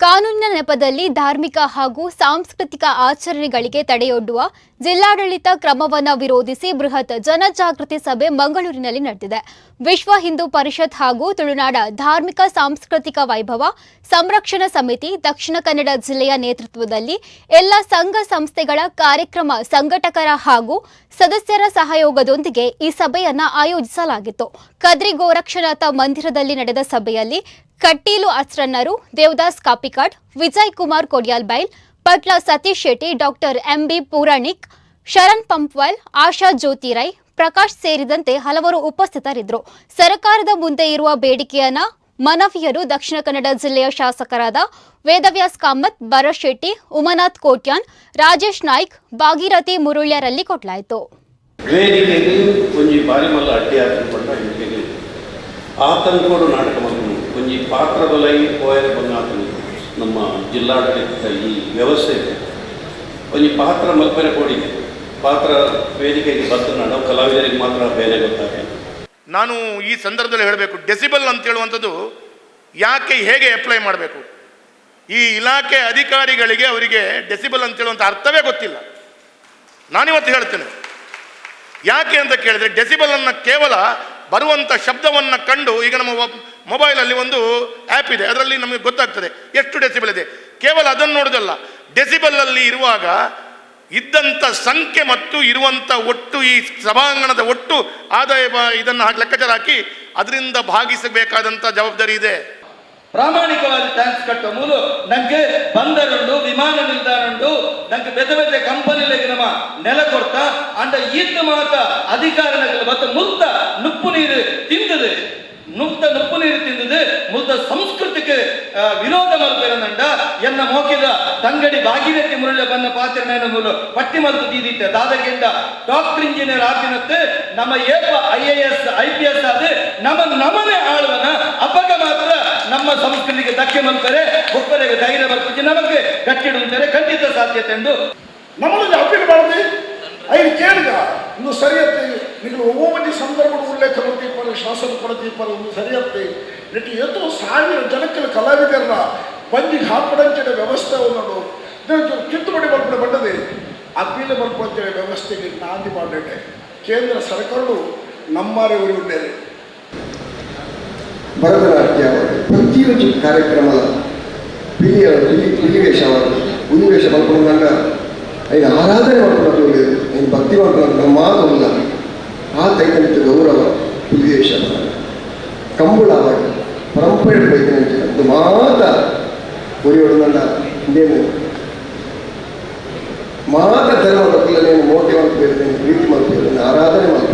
ಕಾನೂನಿನ ನೆಪದಲ್ಲಿ ಧಾರ್ಮಿಕ ಹಾಗೂ ಸಾಂಸ್ಕೃತಿಕ ಆಚರಣೆಗಳಿಗೆ ತಡೆಯೊಡ್ಡುವ ಜಿಲ್ಲಾಡಳಿತ ಕ್ರಮವನ್ನು ವಿರೋಧಿಸಿ ಬೃಹತ್ ಜನಜಾಗೃತಿ ಸಭೆ ಮಂಗಳೂರಿನಲ್ಲಿ ನಡೆದಿದೆ. ವಿಶ್ವ ಹಿಂದೂ ಪರಿಷತ್ ಹಾಗೂ ತುಳುನಾಡ ಧಾರ್ಮಿಕ ಸಾಂಸ್ಕೃತಿಕ ವೈಭವ ಸಂರಕ್ಷಣಾ ಸಮಿತಿ ದಕ್ಷಿಣ ಕನ್ನಡ ಜಿಲ್ಲೆಯ ನೇತೃತ್ವದಲ್ಲಿ ಎಲ್ಲ ಸಂಘ ಸಂಸ್ಥೆಗಳ ಕಾರ್ಯಕ್ರಮ ಸಂಘಟಕರ ಹಾಗೂ ಸದಸ್ಯರ ಸಹಯೋಗದೊಂದಿಗೆ ಈ ಸಭೆಯನ್ನ ಆಯೋಜಿಸಲಾಗಿತ್ತು. ಕದ್ರಿ ಗೋರಕ್ಷನಾಥ ಮಂದಿರದಲ್ಲಿ ನಡೆದ ಸಭೆಯಲ್ಲಿ ಕಟ್ಟೀಲು ಅಸ್ರನ್ನರು, ದೇವದಾಸ್ ಕಾಪಿಕಾಡ್, ವಿಜಯ್ ಕುಮಾರ್ ಕೊಡ್ಯಾಲ್ಬೈಲ್ ಪಟ್ಲ ಸತೀಶ್ ಶೆಟ್ಟಿ, ಡಾಕ್ಟರ್ ಎಂಬಿ ಪುರಾಣಿಕ್, ಶರಣ್ ಪಂಪ್ವಾಲ್, ಆಶಾ ಜ್ಯೋತಿರೈ ಪ್ರಕಾಶ್ ಸೇರಿದಂತೆ ಹಲವರು ಉಪಸ್ಥಿತರಿದ್ದರು. ಸರ್ಕಾರದ ಮುಂದೆ ಇರುವ ಬೇಡಿಕೆಯನ್ನ ಮನವಿಯರು ದಕ್ಷಿಣ ಕನ್ನಡ ಜಿಲ್ಲೆಯ ಶಾಸಕರಾದ ವೇದವ್ಯಾಸ್ ಕಾಮತ್ ಬರಶೆಟ್ಟಿ ಶೆಟ್ಟಿ, ಉಮನಾಥ್ ಕೋಟ್ಯಾನ್, ರಾಜೇಶ್ ನಾಯ್ಕ್, ಭಾಗೀರಥಿ ಮುರುಳ್ಯರಲ್ಲಿ ಕೊಟ್ಲಾಯಿತು. ವೇದಿಕೆಗೆ ಒಂಜಿ ಬಾರಿ ಮಲ್ಲ ಅಡ್ಡಿ ಹಾಕಿಕೊಂಡ ಇಂಟಿಗೆ ಆತಂಕೋಡು ನಾಟಕ ಮಗನು ಒಂಜಿ ಪಾತ್ರದೊಲೈ ಪೋಯರ ಬಂದ ನಮ್ಮ ಜಿಲ್ಲಾಡಳಿತ ಈ ವ್ಯವಸ್ಥೆ ಒಂಜಿ ಪಾತ್ರ ಮಲ್ಪನೆ ಕೊಡಿದೆ ಪಾತ್ರ ವೇದಿಕೆಗೆ ಬಂದು ನಾವು ಕಲಾವಿದರಿಗೆ ಮಾತ್ರ ಬೇರೆ ಗೊತ್ತಾಗ ನಾನು ಈ ಸಂದರ್ಭದಲ್ಲಿ ಹೇಳಬೇಕು, ಡೆಸಿಬಲ್ ಅಂತ ಹೇಳುವಂಥದ್ದು ಯಾಕೆ ಹೇಗೆ ಅಪ್ಲೈ ಮಾಡಬೇಕು? ಈ ಇಲಾಖೆ ಅಧಿಕಾರಿಗಳಿಗೆ ಅವರಿಗೆ ಡೆಸಿಬಲ್ ಅಂತ ಹೇಳುವಂಥ ಅರ್ಥವೇ ಗೊತ್ತಿಲ್ಲ. ನಾನಿವತ್ತು ಹೇಳ್ತೇನೆ, ಯಾಕೆ ಅಂತ ಕೇಳಿದ್ರೆ ಡೆಸಿಬಲ್ ಅನ್ನ ಕೇವಲ ಬರುವಂಥ ಶಬ್ದವನ್ನು ಕಂಡು, ಈಗ ನಮ್ಮ ಮೊಬೈಲಲ್ಲಿ ಒಂದು ಆ್ಯಪ್ ಇದೆ, ಅದರಲ್ಲಿ ನಮಗೆ ಗೊತ್ತಾಗ್ತದೆ ಎಷ್ಟು ಡೆಸಿಬಲ್ ಇದೆ. ಕೇವಲ ಅದನ್ನು ನೋಡೋದಲ್ಲ ಡೆಸಿಬಲ್ ಅಲ್ಲಿ ಇರುವಾಗ ಇದ್ದಂಥ ಸಂಖ್ಯೆ ಮತ್ತು ಇರುವಂಥ ಒಟ್ಟು ಈ ಸಭಾಂಗಣದ ಒಟ್ಟು ಆದಾಯ ಇದನ್ನು ಲೆಕ್ಕಾಚಾರ ಹಾಕಿ ಅದರಿಂದ ಭಾಗಿಸಬೇಕಾದಂಥ ಜವಾಬ್ದಾರಿ ಇದೆ. ಪ್ರಾಮಾಣಿಕವಾಗಿ ಟ್ಯಾಕ್ಸ್ ಕಟ್ಟುವ ಮೂಲ ನಂಗೆ ಬಂದರುಂಡು ವಿಮಾನ ನಿಲ್ದಾಣ ಉಂಡು ನಂಗೆ ಬೆದ ಬೆದ ಕಂಪನಿಗಳಿಗೆ ನಮ್ಮ ನೆಲ ಕೊಡ್ತ, ಅಂಡ ಈತ ಮಾತ ಅಧಿಕಾರ ಮತ್ತು ಮುಲ್ತ ನುಪ್ಪು ನೀರು ತಿಂದದು. ನುಪ್ತ ನುಪ್ಪು ನೀರು ತಿಂದದು ಮುದ್ದ ಸಂಸ್ಕೃತಿಗೆ ವಿರೋಧ ಮಲ್ಪೇರನಂಡ ಎನ್ನ ಮೋಕಿದ ತಂಗಡಿ ಭಾಗೀರಥಿ ಮುರುಳ ಬನ್ನ ಪಾತ್ರ ಮೂಲ ಪಟ್ಟಿ ಮಲ್ತು ದೀದಿತ್ತೆ ದಾದಗೆಂಡ. ಡಾಕ್ಟರ್ ಇಂಜಿನಿಯರ್ ಆಪಿನತ್ತೆ ನಮ್ಮ ಏಪ I A S, I P S ಆದ ನಮ್ಮ ನಮನೆ ಆಳುವನ ಅಪಗ ಮಾತ್ರ ನಮ್ಮ ಸಂಸ್ಕೃತಿಗೆ ಧಕ್ಕೆ ಮಲ್ತಾರೆ ಒಬ್ಬರಿಗೆ ಧೈರ್ಯ ಬರ್ಪುಜಿ ನಮಗೆ ಕಟ್ಟಿಡುತ್ತಾರೆ ಖಂಡಿತ ಸಾಧ್ಯತೆ ಎಂದು ನಮ್ಮನ್ನು ಅಪ್ಪಿಗೆ ಮಾಡಿದೆ ಐದು ಕೇಳಿದ ಇನ್ನು ಸರಿಯತ್ತೆ. ನೀವು ಒவ்வೊಂದು ಸಂದರ್ಭ ಉಲ್ಲೇಖ ಮಾಡ್ತೀಪಾರ ಶಾಸನ ಕೊಡ್ತೀಪಾರ ಒಂದು ಸರಿಯತ್ತೆ ನೆಟ್ಟು ಎತ್ತೋ ಸಾವಿರ ಜನಕ್ಕೆ ಕಲಾವಿದರ ಬಂದಿಗೆ ಹಾಕೊಡಂಚಿನ ವ್ಯವಸ್ಥೆ ಉಂಡು ಕಿತ್ತುಬಡಿ ಮಲ್ಪಡೆ ಬಂದದೆ ಅಪೀಲ್ ವ್ಯವಸ್ಥೆ ವ್ಯವಸ್ಥೆಗೆ ನಾಂದಿ ಮಾಡಿದೆ ಕೇಂದ್ರ ಸರ್ಕಾರವು ನಮ್ಮಾರೆ ಉರಿಯುತ್ತೇನೆ ಭರತನಾಟ್ಯ ಪ್ರತಿಯೊಂದು ಕಾರ್ಯಕ್ರಮದ ಪಿಲಿಯ ಪಿಲಿ ಪಿಲಿವೇಷ ಉನ್ನಿವೇಷ ಮಲ್ಕೊಂಡಾಗ ಐದು ಆರಾಧನೆ ಮಾಡ್ಕೊಂಡು ಭಕ್ತಿ ಮಾಡ್ಕೊಂಡು ನಮ್ಮ ಮಾತಲ್ಲ ಆ ತೈತನಿಕ ಗೌರವ ವಿದ್ವೇಷ ಕಂಬಳವಾಗಿ ಪರಂಪರೆ ಬೈತನಿಕ ಅದು ಮಾತ ಒರಿಯೊಡನಲ್ಲ ಇನ್ನೇನು ಮಾತ ಧರ್ಮ ಧರ್ಮದ ಕುಲನೇನು ಮೋಟವನ್ನು ಬೇರೆ ಪ್ರೀತಿ ಮಾಡ್ತೀವಿ ಆರಾಧನೆ ಮಾಡ್ತೀವಿ